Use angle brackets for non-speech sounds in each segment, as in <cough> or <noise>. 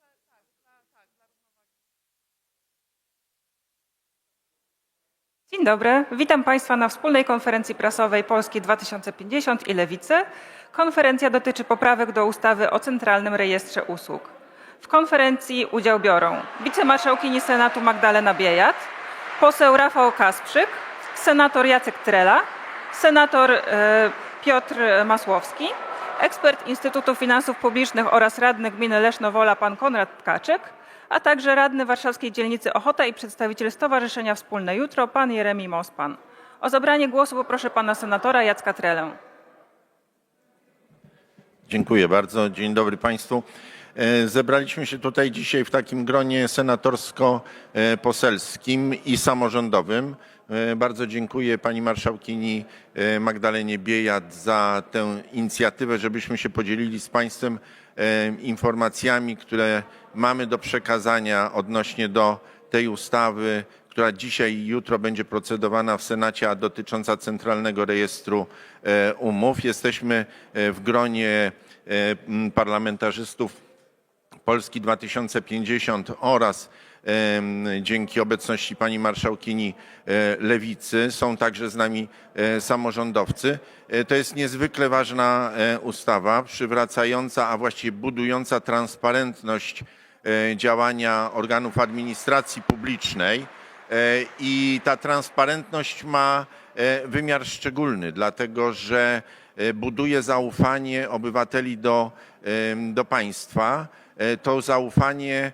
może tak, dla, tak, dla równowagi. Dzień dobry, witam Państwa na wspólnej konferencji prasowej Polski 2050 i Lewicy. Konferencja dotyczy poprawek do ustawy o Centralnym Rejestrze Usług. W konferencji udział biorą wicemarszałkini Senatu Magdalena Biejat, poseł Rafał Kasprzyk, senator Jacek Trela, senator e, Piotr Masłowski, ekspert Instytutu Finansów Publicznych oraz radny gminy Lesznowola pan Konrad Tkaczyk, a także radny warszawskiej dzielnicy Ochota i przedstawiciel Stowarzyszenia Wspólne Jutro pan Jeremi Mospan. O zabranie głosu poproszę pana senatora Jacka Trelę. Dziękuję bardzo. Dzień dobry Państwu. E, Zebraliśmy się tutaj dzisiaj w takim gronie senatorsko-poselskim i samorządowym. E, Bardzo dziękuję pani marszałkini e, Magdalenie Biejat za tę inicjatywę, żebyśmy się podzielili z Państwem e, informacjami, które mamy do przekazania odnośnie do tej ustawy, która dzisiaj i jutro będzie procedowana w Senacie, a dotycząca Centralnego Rejestru Umów. Jesteśmy w gronie parlamentarzystów Polski 2050 oraz dzięki obecności pani marszałkini e, Lewicy są także z nami e, samorządowcy. E, To jest niezwykle ważna ustawa, przywracająca, a właściwie budująca transparentność działania organów administracji publicznej. I ta transparentność ma wymiar szczególny, dlatego że buduje zaufanie obywateli do, do państwa. E, To zaufanie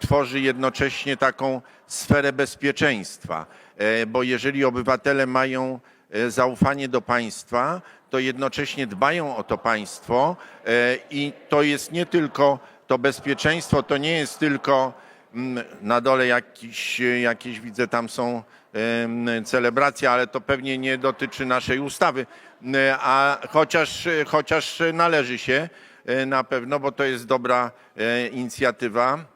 tworzy jednocześnie taką sferę bezpieczeństwa, E, bo jeżeli obywatele mają e, zaufanie do państwa, to jednocześnie dbają o to państwo i to jest nie tylko to bezpieczeństwo, to nie jest tylko Mm, na dole jakiś, jakieś widzę tam są celebracje, ale to pewnie nie dotyczy naszej ustawy, a chociaż, chociaż należy się na pewno, bo to jest dobra e, inicjatywa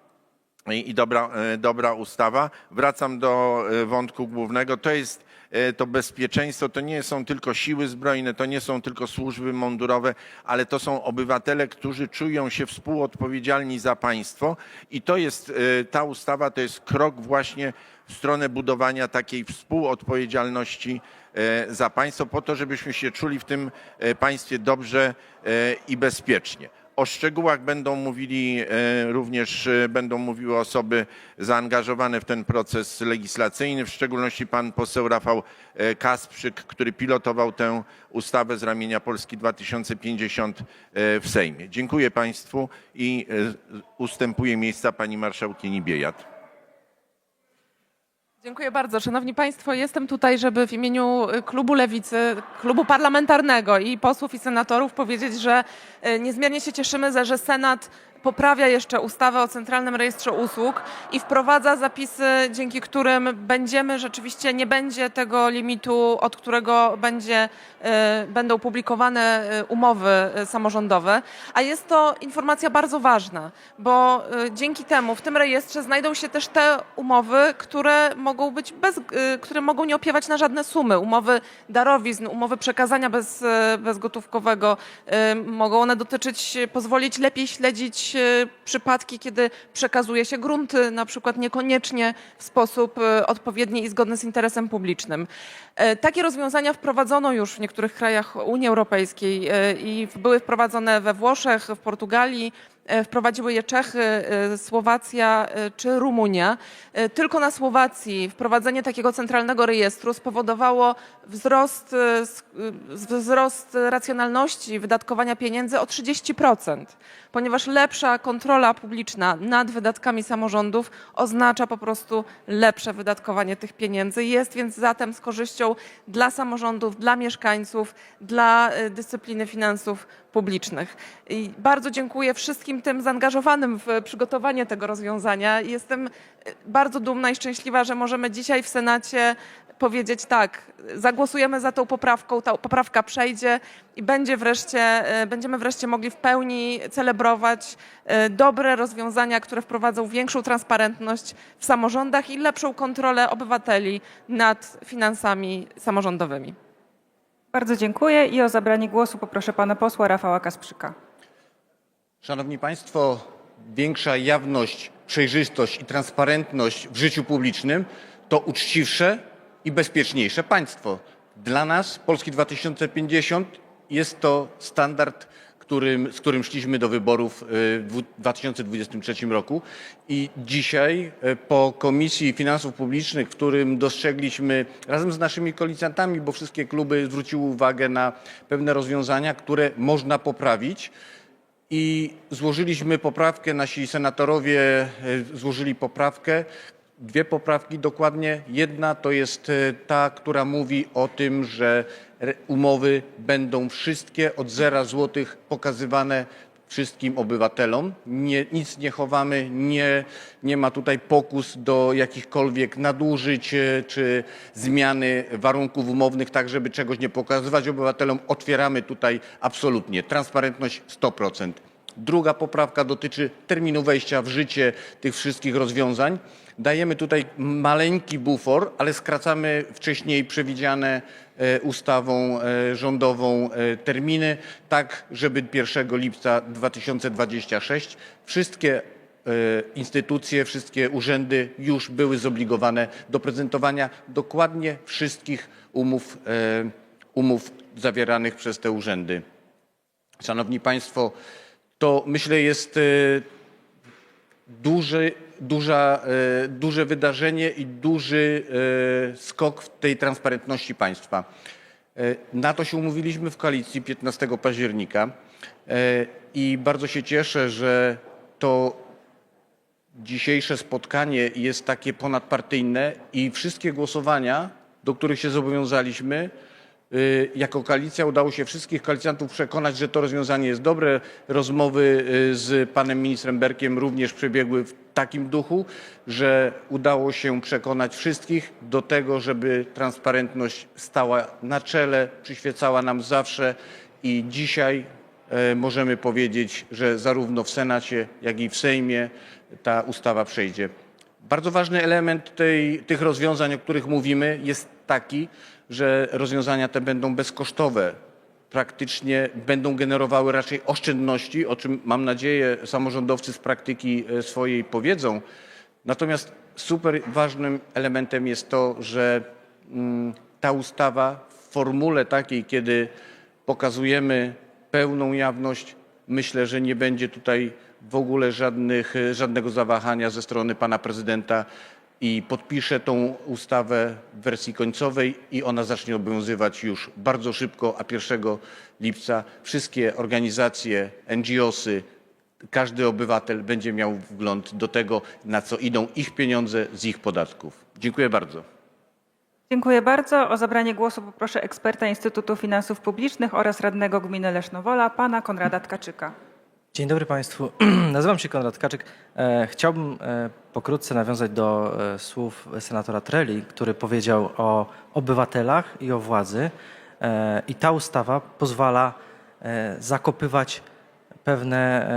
i dobra, e, dobra ustawa. Wracam do e, wątku głównego. To jest e, to bezpieczeństwo, to nie są tylko siły zbrojne, to nie są tylko służby mundurowe, ale to są obywatele, którzy czują się współodpowiedzialni za państwo i to jest e, ta ustawa, to jest krok właśnie w stronę budowania takiej współodpowiedzialności e, za państwo, po to, żebyśmy się czuli w tym e, państwie dobrze e, i bezpiecznie. O szczegółach będą mówili e, również e, będą mówiły osoby zaangażowane w ten proces legislacyjny, w szczególności pan poseł Rafał e, Kasprzyk, który pilotował tę ustawę z ramienia Polski 2050 e, w Sejmie. Dziękuję państwu i e, ustępuję miejsca pani marszałkini Biejat. Dziękuję bardzo. Szanowni Państwo, jestem tutaj, żeby w imieniu y, klubu Lewicy, klubu parlamentarnego i posłów i senatorów powiedzieć, że y, niezmiernie się cieszymy, że- że Senat poprawia jeszcze ustawę o Centralnym Rejestrze Usług i wprowadza zapisy, dzięki którym będziemy rzeczywiście, nie będzie tego limitu, od którego będzie, y, będą publikowane y, umowy y, samorządowe. A jest to informacja bardzo ważna, bo dzięki temu w tym rejestrze znajdą się też te umowy, które mogą być bez, które mogą nie opiewać na żadne sumy. Umowy darowizn, umowy przekazania bez, bezgotówkowego. Mogą one dotyczyć, pozwolić lepiej śledzić przypadki, kiedy przekazuje się grunty, na przykład niekoniecznie w sposób y, odpowiedni i zgodny z interesem publicznym. E, Takie rozwiązania wprowadzono już w niektórych krajach Unii Europejskiej e, i były wprowadzone we Włoszech, w Portugalii, e, wprowadziły je Czechy, e, Słowacja e, czy Rumunia. E, Tylko na Słowacji wprowadzenie takiego centralnego rejestru spowodowało wzrost, e, e, wzrost racjonalności wydatkowania pieniędzy o 30%, ponieważ lepsza kontrola publiczna nad wydatkami samorządów oznacza po prostu lepsze wydatkowanie tych pieniędzy. Jest więc zatem z korzyścią dla samorządów, dla mieszkańców, dla e, dyscypliny finansów publicznych. I bardzo dziękuję wszystkim tym zaangażowanym w przygotowanie tego rozwiązania. Jestem e, bardzo dumna i szczęśliwa, że możemy dzisiaj w Senacie powiedzieć tak, zagłosujemy za tą poprawką, ta poprawka przejdzie i będzie wreszcie, e, będziemy wreszcie mogli w pełni celebrować e, dobre rozwiązania, które wprowadzą większą transparentność w samorządach i lepszą kontrolę obywateli nad finansami samorządowymi. Bardzo dziękuję i o zabranie głosu poproszę pana posła Rafała Kasprzyka. Szanowni Państwo, większa jawność, przejrzystość i transparentność w życiu publicznym to uczciwsze i bezpieczniejsze państwo. Dla nas, Polski 2050, jest to standard, którym, z którym szliśmy do wyborów y, w dwu- 2023 roku. I dzisiaj y, po Komisji Finansów Publicznych, w którym dostrzegliśmy razem z naszymi koalicjantami, bo wszystkie kluby zwróciły uwagę na pewne rozwiązania, które można poprawić, i złożyliśmy poprawkę, nasi senatorowie e, złożyli poprawkę, dwie poprawki dokładnie. Jedna to jest e, ta, która mówi o tym, że umowy będą wszystkie od zera złotych pokazywane wszystkim obywatelom. Nie, nic nie chowamy, nie, nie ma tutaj pokus do jakichkolwiek nadużyć e, czy zmiany warunków umownych, tak żeby czegoś nie pokazywać obywatelom. Otwieramy tutaj absolutnie transparentność 100%. Druga poprawka dotyczy terminu wejścia w życie tych wszystkich rozwiązań. Dajemy tutaj maleńki bufor, ale skracamy wcześniej przewidziane e, ustawą e, rządową e, terminy, tak żeby 1 lipca 2026 wszystkie instytucje, wszystkie urzędy już były zobligowane do prezentowania dokładnie wszystkich umów, umów zawieranych przez te urzędy. Szanowni Państwo, to myślę jest duży, duża, e, duże wydarzenie i duży e, skok w tej transparentności państwa. E, Na to się umówiliśmy w koalicji 15 października i bardzo się cieszę, że to dzisiejsze spotkanie jest takie ponadpartyjne i wszystkie głosowania, do których się zobowiązaliśmy, jako koalicja udało się wszystkich koalicjantów przekonać, że to rozwiązanie jest dobre. Rozmowy z panem ministrem Berkiem również przebiegły w takim duchu, że udało się przekonać wszystkich do tego, żeby transparentność stała na czele, przyświecała nam zawsze i dzisiaj e, możemy powiedzieć, że zarówno w Senacie, jak i w Sejmie ta ustawa przejdzie. Bardzo ważny element tej, tych rozwiązań, o których mówimy, jest taki, że rozwiązania te będą bezkosztowe. Praktycznie będą generowały raczej oszczędności, o czym mam nadzieję samorządowcy z praktyki e, swojej powiedzą. Natomiast super ważnym elementem jest to, że mm, ta ustawa w formule takiej, kiedy pokazujemy pełną jawność, myślę, że nie będzie tutaj w ogóle żadnych, e, żadnego zawahania ze strony pana prezydenta i podpisze tą ustawę w wersji końcowej i ona zacznie obowiązywać już bardzo szybko, a 1 lipca wszystkie organizacje, NGOsy, każdy obywatel będzie miał wgląd do tego, na co idą ich pieniądze z ich podatków. Dziękuję bardzo. Dziękuję bardzo. O zabranie głosu poproszę eksperta Instytutu Finansów Publicznych oraz radnego gminy Lesznowola, pana Konrada Tkaczyka. Dzień dobry Państwu. <clears throat> Nazywam się Konrad Kaczyk. E, chciałbym e, pokrótce nawiązać do e, słów senatora Treli, który powiedział o obywatelach i o władzy. I ta ustawa pozwala zakopywać pewne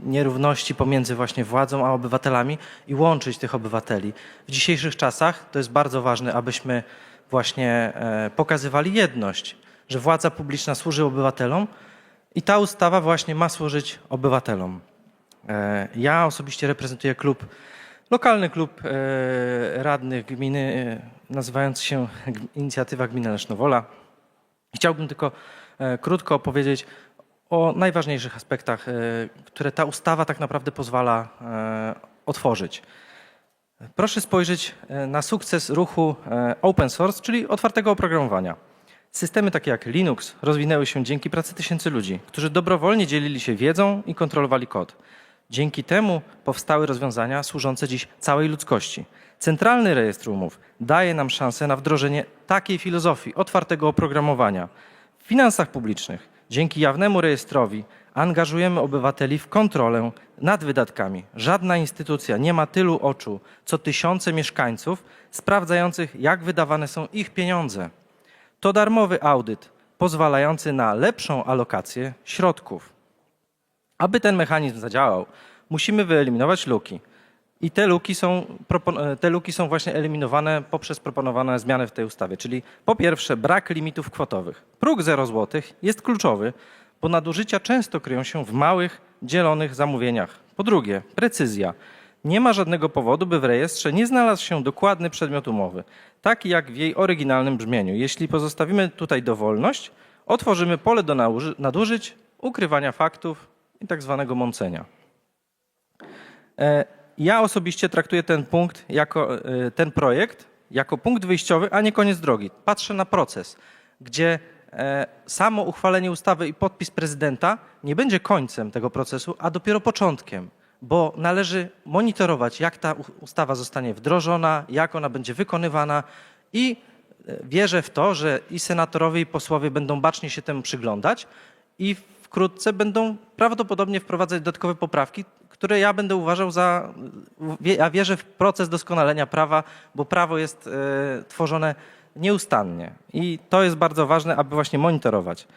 nierówności pomiędzy właśnie władzą a obywatelami i łączyć tych obywateli. W dzisiejszych czasach to jest bardzo ważne, abyśmy właśnie pokazywali jedność, że władza publiczna służy obywatelom, i ta ustawa właśnie ma służyć obywatelom. E, Ja osobiście reprezentuję klub, lokalny klub e, radnych gminy, e, nazywający się Inicjatywa Gmina Lesznowola. Chciałbym tylko krótko opowiedzieć o najważniejszych aspektach, które ta ustawa tak naprawdę pozwala otworzyć. Proszę spojrzeć na sukces ruchu open source, czyli otwartego oprogramowania. Systemy takie jak Linux rozwinęły się dzięki pracy tysięcy ludzi, którzy dobrowolnie dzielili się wiedzą i kontrolowali kod. Dzięki temu powstały rozwiązania służące dziś całej ludzkości. Centralny rejestr umów daje nam szansę na wdrożenie takiej filozofii otwartego oprogramowania. W finansach publicznych dzięki jawnemu rejestrowi angażujemy obywateli w kontrolę nad wydatkami. Żadna instytucja nie ma tylu oczu, co tysiące mieszkańców sprawdzających, jak wydawane są ich pieniądze. To darmowy audyt pozwalający na lepszą alokację środków. Aby ten mechanizm zadziałał, musimy wyeliminować luki. I te luki są, e, te luki są właśnie eliminowane poprzez proponowane zmiany w tej ustawie. Czyli po pierwsze brak limitów kwotowych. Próg 0 zł jest kluczowy, bo nadużycia często kryją się w małych, dzielonych zamówieniach. Po drugie precyzja. Nie ma żadnego powodu, by w rejestrze nie znalazł się dokładny przedmiot umowy, taki jak w jej oryginalnym brzmieniu. Jeśli pozostawimy tutaj dowolność, otworzymy pole do nadużyć, ukrywania faktów i tak zwanego mącenia. E, Ja osobiście traktuję ten punkt jako e, ten projekt jako punkt wyjściowy, a nie koniec drogi. Patrzę na proces, gdzie e, samo uchwalenie ustawy i podpis prezydenta nie będzie końcem tego procesu, a dopiero początkiem, bo należy monitorować, jak ta ustawa zostanie wdrożona, jak ona będzie wykonywana i e, wierzę w to, że i senatorowie, i posłowie będą bacznie się temu przyglądać i wkrótce będą prawdopodobnie wprowadzać dodatkowe poprawki, które ja będę uważał za. Ja wierzę w proces doskonalenia prawa, bo prawo jest e, tworzone nieustannie i to jest bardzo ważne, aby właśnie monitorować.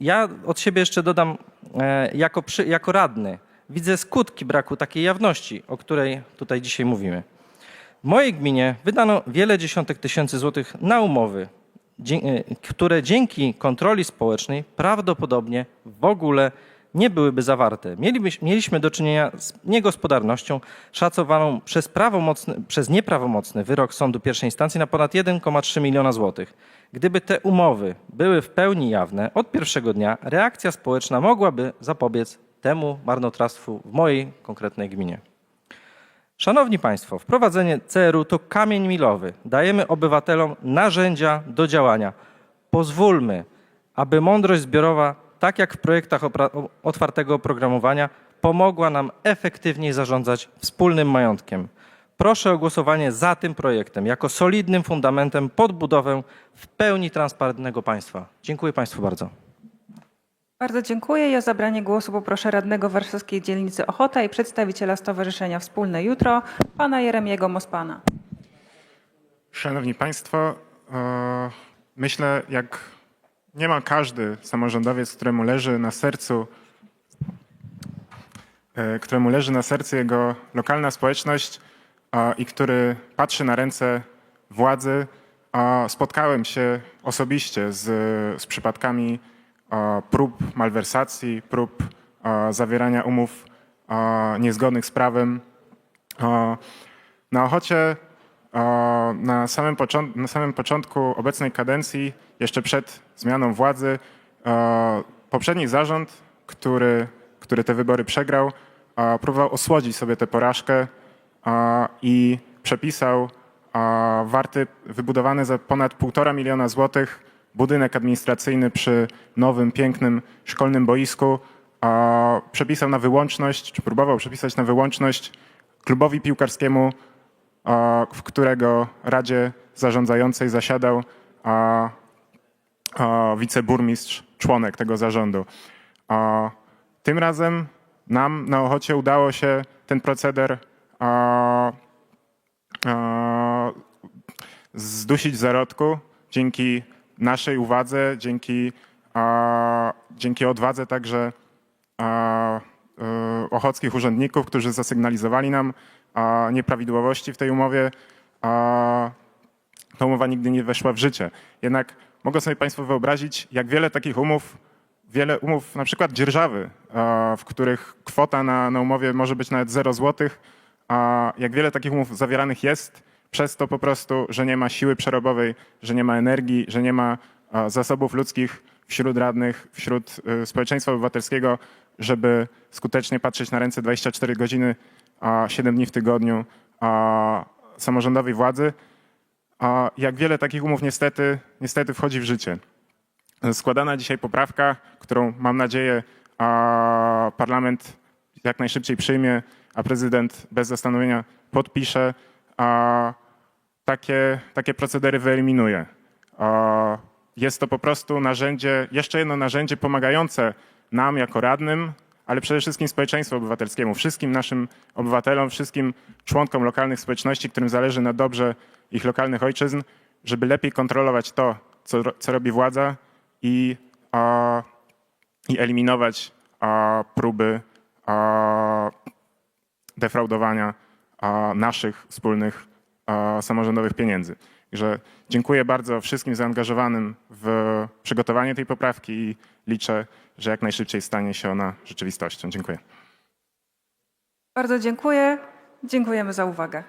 Ja od siebie jeszcze dodam, e, jako, przy, jako radny, widzę skutki braku takiej jawności, o której tutaj dzisiaj mówimy. W mojej gminie wydano wiele dziesiątek tysięcy złotych na umowy, e, które dzięki kontroli społecznej prawdopodobnie w ogóle nie byłyby zawarte. Mieliśmy do czynienia z niegospodarnością szacowaną przez, przez nieprawomocny wyrok sądu pierwszej instancji na ponad 1,3 miliona złotych. Gdyby te umowy były w pełni jawne od pierwszego dnia, reakcja społeczna mogłaby zapobiec temu marnotrawstwu w mojej konkretnej gminie. Szanowni Państwo, wprowadzenie CR-u to kamień milowy. Dajemy obywatelom narzędzia do działania. Pozwólmy, aby mądrość zbiorowa, tak jak w projektach otwartego oprogramowania, pomogła nam efektywniej zarządzać wspólnym majątkiem. Proszę o głosowanie za tym projektem jako solidnym fundamentem pod budowę w pełni transparentnego państwa. Dziękuję Państwu bardzo. Bardzo dziękuję i o zabranie głosu poproszę radnego warszawskiej dzielnicy Ochota i przedstawiciela Stowarzyszenia Wspólne Jutro, pana Jeremiego Mospana. Szanowni Państwo, e, myślę, jak niemal każdy samorządowiec, któremu leży na sercu, e, któremu leży na sercu jego lokalna społeczność i który patrzy na ręce władzy, spotkałem się osobiście z, z przypadkami prób malwersacji, prób zawierania umów niezgodnych z prawem. Na Ochocie na samym, na samym początku obecnej kadencji, jeszcze przed zmianą władzy, poprzedni zarząd, który, który te wybory przegrał, próbował osłodzić sobie tę porażkę i przepisał warty wybudowany za ponad półtora miliona złotych budynek administracyjny przy nowym, pięknym szkolnym boisku. e, Przepisał na wyłączność, czy próbował przepisać na wyłączność klubowi piłkarskiemu a, w którego Radzie Zarządzającej zasiadał a, a, wiceburmistrz, członek tego zarządu. A, tym razem nam na Ochocie udało się ten proceder a, a, zdusić w zarodku dzięki naszej uwadze, dzięki, dzięki odwadze także e, ochockich urzędników, którzy zasygnalizowali nam nieprawidłowości w tej umowie. Ta umowa nigdy nie weszła w życie. Jednak mogą sobie Państwo wyobrazić, jak wiele takich umów, wiele umów, na przykład dzierżawy, w których kwota na, na umowie może być nawet 0 złotych, a jak wiele takich umów zawieranych jest, przez to po prostu, że nie ma siły przerobowej, że nie ma energii, że nie ma zasobów ludzkich wśród radnych, wśród y, społeczeństwa obywatelskiego, żeby skutecznie patrzeć na ręce 24 godziny, a 7 dni w tygodniu samorządowej władzy. Jak wiele takich umów niestety, niestety wchodzi w życie. Składana dzisiaj poprawka, którą mam nadzieję parlament jak najszybciej przyjmie, a prezydent bez zastanowienia podpisze, a, takie, takie procedery wyeliminuje. Jest to po prostu narzędzie, jeszcze jedno narzędzie pomagające nam jako radnym, ale przede wszystkim społeczeństwu obywatelskiemu, wszystkim naszym obywatelom, wszystkim członkom lokalnych społeczności, którym zależy na dobrze ich lokalnych ojczyzn, żeby lepiej kontrolować to, co, co robi władza i, a, i eliminować a, próby a, defraudowania naszych wspólnych samorządowych pieniędzy. Także dziękuję bardzo wszystkim zaangażowanym w przygotowanie tej poprawki i liczę, że jak najszybciej stanie się ona rzeczywistością. Dziękuję. Bardzo dziękuję. Dziękujemy za uwagę.